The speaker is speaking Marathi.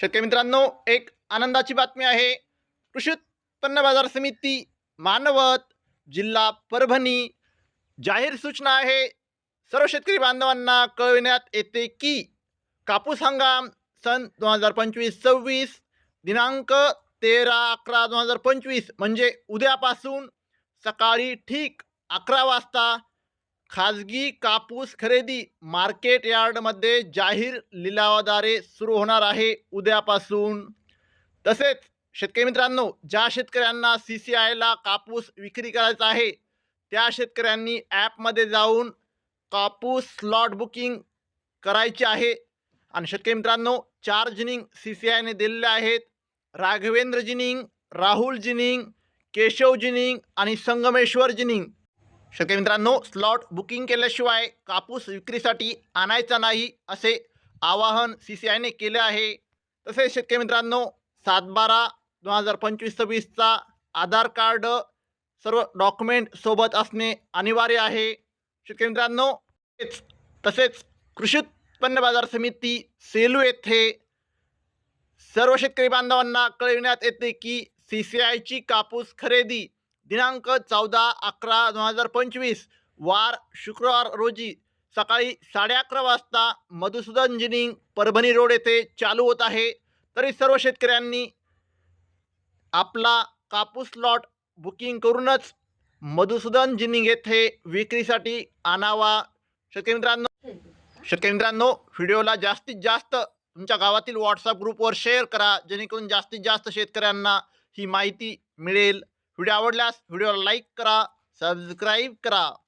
शेतकरी मित्रांनो एक आनंदाची बातमी आहे. कृषी उत्पन्न बाजार समिती मानवत जिल्हा परभणी जाहीर सूचना आहे. सर्व शेतकरी बांधवांना कळविण्यात येते की कापूस हंगाम सन दोन हजार पंचवीस सव्वीस दिनांक तेरा अकरा दोन हजार पंचवीस म्हणजे उद्यापासून सकाळी ठीक अकरा वाजता खाजगी कापूस खरेदी मार्केट यार्डमध्ये जाहीर लिलावाद्वारे सुरू होणार आहे उद्यापासून. तसेच शेतकरी मित्रांनो ज्या शेतकऱ्यांना सी सी आयला कापूस विक्री करायचा आहे त्या शेतकऱ्यांनी ॲपमध्ये जाऊन कापूस स्लॉट बुकिंग करायचे आहे. आणि शेतकरी मित्रांनो चार जिनिंग सी सी आयने दिलेले आहेत. Raghavendra ginning Rahul ginning Keshav ginning आणि संगमेश्वर जिनिंग. शेतकरी मित्रांनो स्लॉट बुकिंग केल्याशिवाय कापूस विक्रीसाठी आणायचा नाही असे आवाहन सी सी आयने केले आहे. तसेच शेतकरी मित्रांनो सात बारा दोन हजार पंचवीस सव्वीसचा आधार कार्ड सर्व डॉक्युमेंट सोबत असणे अनिवार्य आहे. शेतकरी मित्रांनो तेच तसेच कृषी उत्पन्न बाजार समिती सेलू येथे सर्व शेतकरी बांधवांना कळविण्यात येते की सी सी आयची कापूस खरेदी दिनांक चौदा अकरा दोन हजार पंचवीस वार शुक्रवार रोजी सकाळी साडे अकरा वाजता मधुसूदन जिनिंग परभणी रोड येथे चालू होत आहे. तरी सर्व शेतकऱ्यांनी आपला कापूस लॉट बुकिंग करूनच मधुसूदन जिनिंग येथे विक्रीसाठी आणावा. शेतकरी मित्रांनो शेतकरी मित्रांनो व्हिडिओला जास्तीत जास्त तुमच्या गावातील व्हॉट्सअप ग्रुपवर शेअर करा जेणेकरून जास्तीत जास्त शेतकऱ्यांना ही माहिती मिळेल. व्हिडिओ आवडल्यास व्हिडिओला लाईक करा सबस्क्राईब करा.